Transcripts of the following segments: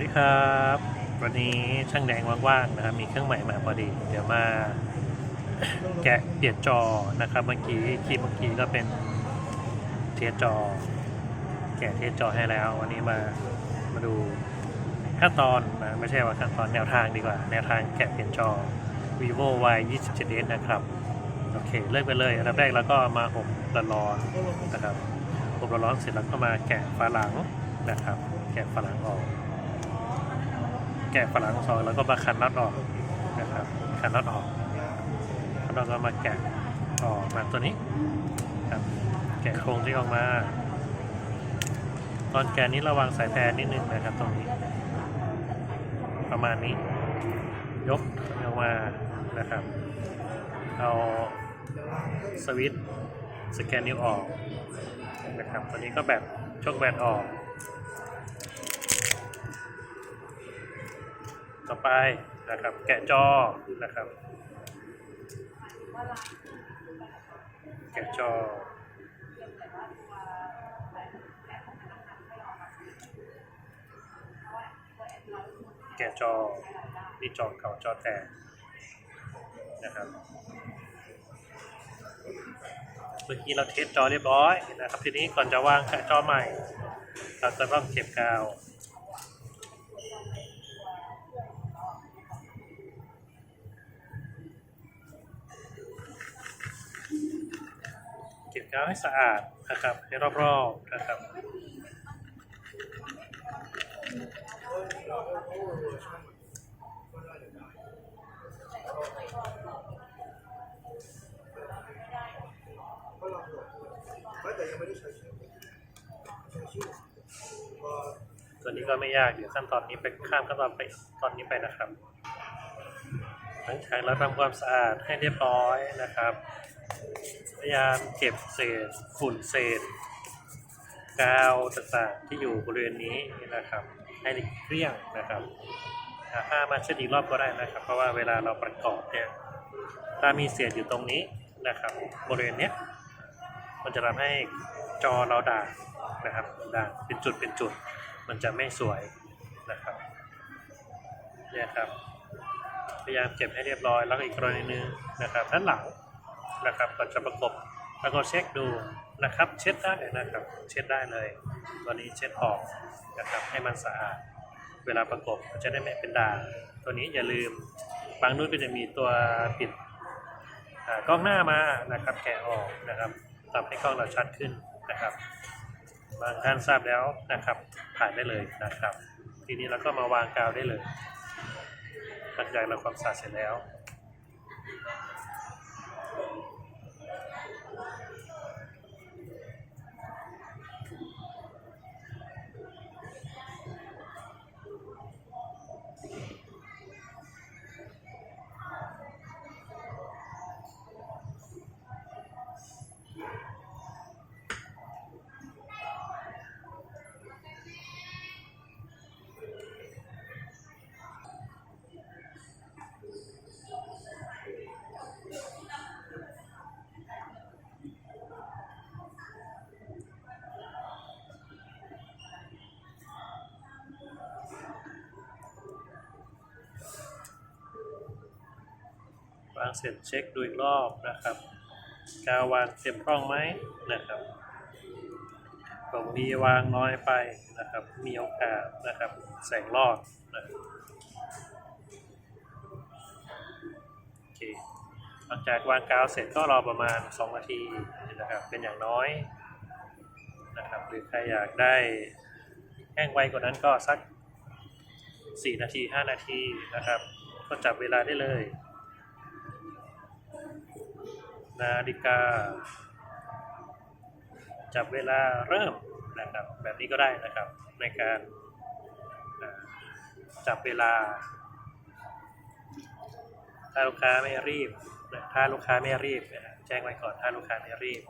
ดีครับ วันนี้ช่างแดงว่างๆนะครับ มีเครื่องใหม่มาพอดี เดี๋ยวมาแกะเปลี่ยนจอนะครับ เมื่อกี้คลิปเมื่อกี้ก็เป็นเทียจอ แกะเทียจอให้แล้ว วันนี้มามาดูขั้นตอนนะไม่ใช่ว่าขั้นตอนแนวทางดีกว่า แนวทางแกะเปลี่ยนจอ vivo y 2 7 s นะครับโอเคเริ่มไปเลยอันดับแรกแล้วก็มาอบร้อนๆนะครับอบร้อนๆเสร็จแล้วก็มาแกะฝาหลังนะครับ แกะฝาหลังออก แกะฝาหลังสองแล้วก็มาคันน็อตออกนะครับคันน็อตออกแล้วเราก็มาแกะออกมาตัวนี้ครับแกะโครงที่ออกมา ตอนแกะนี้ระวังสายแพรนิดนึงนะครับตรงนี้ ประมาณนี้ ยกออกมานะครับเอาสวิตสแกนนิ้วออกนะครับตัวนี้ก็แบบชกแบนออก ต่อไปนะครับ แกะจอนะครับ แกะจอแกะจอนี่จอเก่าจอแตกนะครับ เมื่อกี้เราเทสจอเรียบร้อยนะครับ ทีนี้ก่อนจะวางแกะจอใหม่ เราจะต้องเก็บกาว เก็บกาวให้สะอาดนะครับให้รอบๆนะครับตัวนี้ก็ไม่ยากเดี๋ยวขั้นตอนนี้ไปข้ามขั้นตอนไปตอนนี้ไปนะครับ หลังจากเราทำความสะอาดให้เรียบร้อยนะครับ พยายามเก็บเศษฝุ่นเศษ กาวต่างๆที่อยู่บริเวณนี้นะครับ ให้เกลี้ยงนะครับถ้ามาเช็ดอีกรอบก็ได้นะครับ เพราะว่าเวลาเราประกอบเนี่ยถ้ามีเศษอยู่ตรงนี้นะครับ บริเวณเนี้ยมันจะทำให้จอเราด่างนะครับด่างเป็นจุดเป็นจุด มันจะไม่สวยนะครับเนี่ยครับพยายามเก็บให้เรียบร้อยแล้วก็อีกกรณีนึงนะครับด้านหลัง นะครับก่อนจะประกบแล้วก็เช็คดูนะครับ เช็ดได้นะครับ เช็ดได้เลยตัวนี้เช็ดออกนะครับให้มันสะอาดเวลาประกบจะได้ไม่เป็นด่างตัวนี้อย่าลืมบางรุ่นก็จะมีตัวปิดกล้องหน้ามานะครับ แกะออกนะครับทำให้กล้องเราชัดขึ้นนะครับบางท่านทราบแล้วนะครับ ผ่านได้เลยนะครับ ทีนี้เราก็มาวางกาวได้เลยหลังจากเราความสะอาดเสร็จแล้ว วางเสร็จเช็คดูอีกรอบนะครับ กาววางเต็มร่องไหมนะครับตรงนี้วางน้อยไปนะครับ มีโอกาสนะครับแสงรอดนะครับโอเคหลังจากวางกาวเสร็จก็รอประมาณ 2 นาทีนะครับเป็นอย่างน้อยนะครับหรือใครอยากได้แห้งไวกว่านั้นก็สัก 4 นาที 5 นาทีนะครับ ก็จับเวลาได้เลย นาฬิกา จับเวลาเริ่มนะครับ แบบนี้ก็ได้นะครับ ในการจับเวลา ถ้าลูกค้าไม่รีบถ้าลูกค้าไม่รีบแจ้งไว้ก่อนถ้าลูกค้าไม่รีบ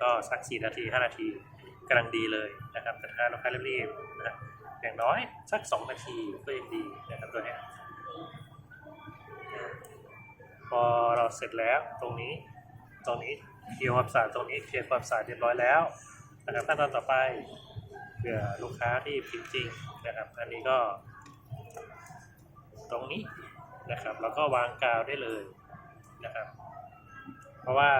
ก็สักสี่นาทีห้านาทีกำลังดีเลยนะครับแต่ถ้าลูกค้ารีบนะอย่างน้อยสักสองนาทีก็ยังดีนะครับตัวนี้พอเราเสร็จแล้วตรงนี้ ตรงนี้เคลียร์ความสะอาดตรงนี้เคลียร์ความสะอาดเรียบร้อยแล้วนะครับขั้นตอนต่อไปเพื่อลูกค้าที่พิมพ์จริงนะครับอันนี้ก็ ตรงนี้นะครับ แล้วก็วางกาวได้เลยนะครับ เพราะว่า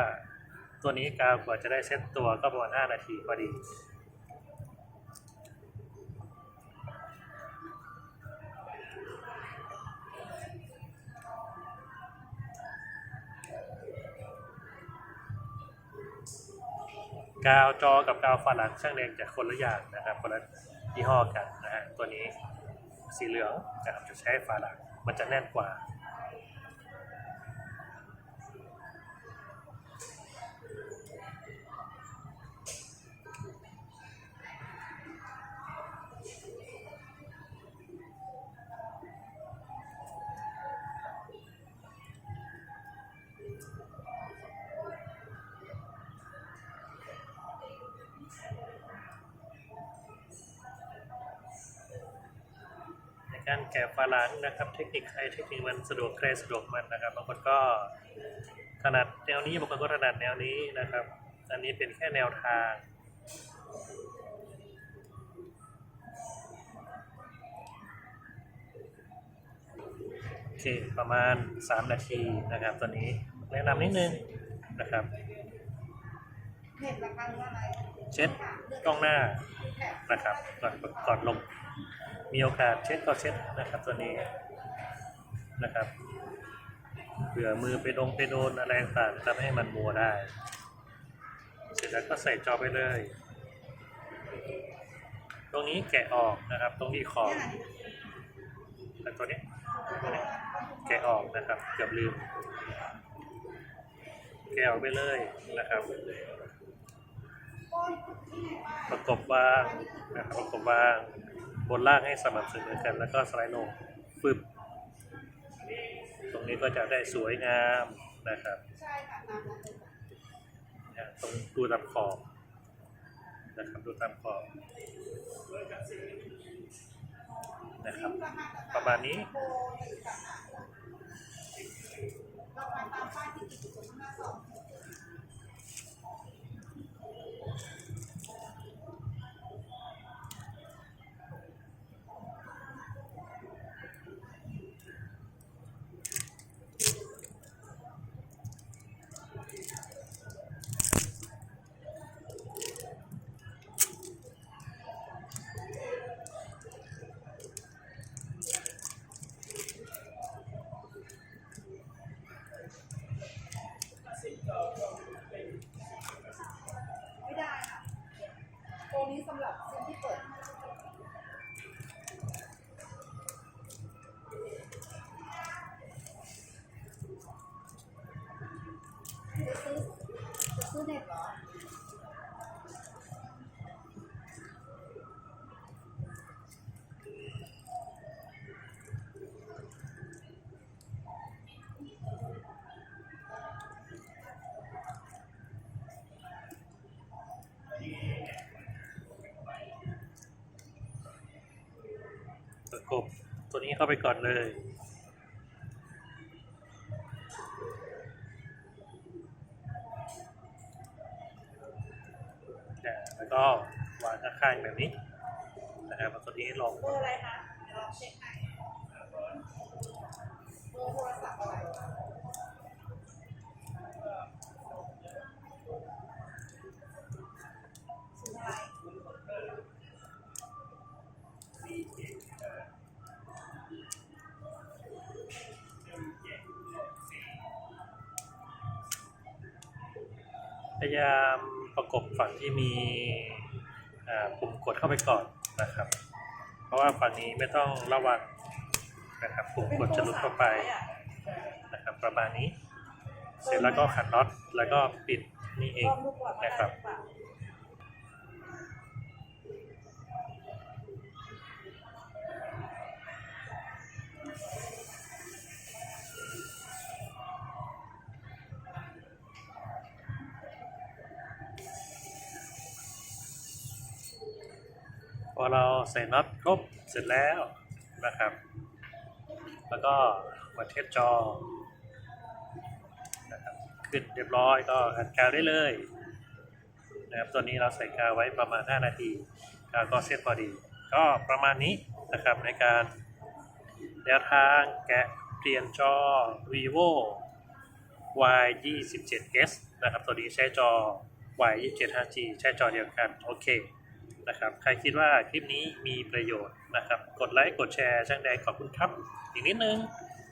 ตัวนี้กาวกว่าจะได้เซ็ตตัวก็ประมาณ5นาทีพอดี กาวจอกับกาวฝาหลังช่างแดงจะคนละอย่างนะครับคนละยี่ห้อกันนะฮะตัวนี้สีเหลืองนะครับจะใช้ฝาหลังมันจะแน่นกว่า การแกะฝาหลังนะครับ เทคนิคใครเทคนิคมันสะดวกใครสะดวกมันนะครับบางคนก็ถนัดแนวนี้บางคนก็ถนัดแนวนี้นะครับ อันนี้เป็นแค่แนวทางโอเคประมาณ 3 นาทีนะครับตอนนี้แนะนำนิดนึงนะครับเห็นราคาเท่าไหร่เช็ดกล้องหน้าแถบนะครับก่อนก่อนลง มีโอกาสเช็ดก็เช็ดนะครับตัวนี้นะครับเผื่อมือไปดงไปโดนอะไรต่างทำให้มันมัวได้ เสร็จแล้วก็ใส่จอไปเลย ตรงนี้แกะออกนะครับ ตรงที่ขอบแต่ตัวนี้ตัวนี้แกะออกนะครับเกือบลืม แกะออกไปเลยนะครับ ประกบวางนะครับประกบวาง บนล่างให้สม่ำเสมอกัน แล้วก็สไลด์ลงฟึบตรงนี้ก็จะได้สวยงามนะครับใช่ค่ะตามนั้นเลยค่ะเนี่ยตรงดูตามขอบนะครับดูตามขอบนะครับ ประมาณนี้โบหนึ่งกับราคาตามป้ายที่ติดอยู่ตรงหน้าสอง ไม่ได้ค่ะโปรนี้สำหรับคนที่เปิด จะซื้อจะซื้อเน็ตเหรอ ประกบตัวนี้เข้าไปก่อนเลย แล้วก็วางข้างๆแบบนี้นะครับตัวนี้ลงเบอร์อะไรคะเดี๋ยวลองเช็คให้เบอร์โทรศัพท์อะไรซื้ออะไร พยายามประกบฝั่งที่มีปุ่มกดเข้าไปก่อนนะครับ เพราะว่าฝั่งนี้ไม่ต้องระวังนะครับปุ่มกดจะหลุดเข้าไปนะครับประมาณนี้ เสร็จแล้วก็ขันน็อตแล้วก็ปิดนี่เองนะครับ เปล่าพอเราใส่น็อตครบเสร็จแล้วนะครับ แล้วก็มาเทสจอนะครับขึ้นเรียบร้อยก็อัดกาวได้เลยนะครับตัวนี้เราใส่กาวไว้ประมาณ 5 นาทีกแล้วก็เส้นพอดี ก็ประมาณนี้นะครับในการแนวทางแกะเปลี่ยนจอ vivo y 2 7 s นะครับ ตัวนี้ใช้จอ y 2 7 5g ใช้จอเดียวกัน โอเค นะครับ ใครคิดว่าคลิปนี้มีประโยชน์นะครับ กดไลค์ กดแชร์ ช่างแดงขอบคุณครับ อีกนิดนึง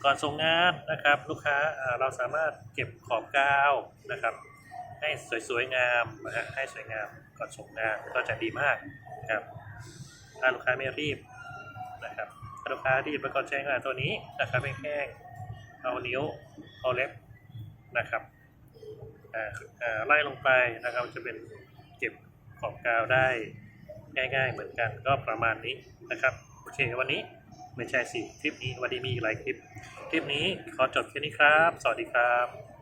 ก่อนส่งงานนะครับ ลูกค้าเราสามารถเก็บขอบกาวนะครับ ให้สวยๆงามนะฮะให้สวยงามก่อนส่งงานก็จะดีมากครับ ถ้าลูกค้าไม่รีบนะครับถ้าลูกค้ารีบแล้วก็ใช้งานตัวนี้นะครับแห้งๆเอานิ้วเอาเล็บนะครับไล่ลงไปนะครับจะเป็นเก็บขอบกาวได้ ง่าย ๆ เหมือนกันก็ประมาณนี้นะครับโอเควันนี้ไม่ใช่สิคลิปนี้วันนี้มีอีกหลายคลิป คลิปนี้ขอจบแค่นี้ครับ สวัสดีครับ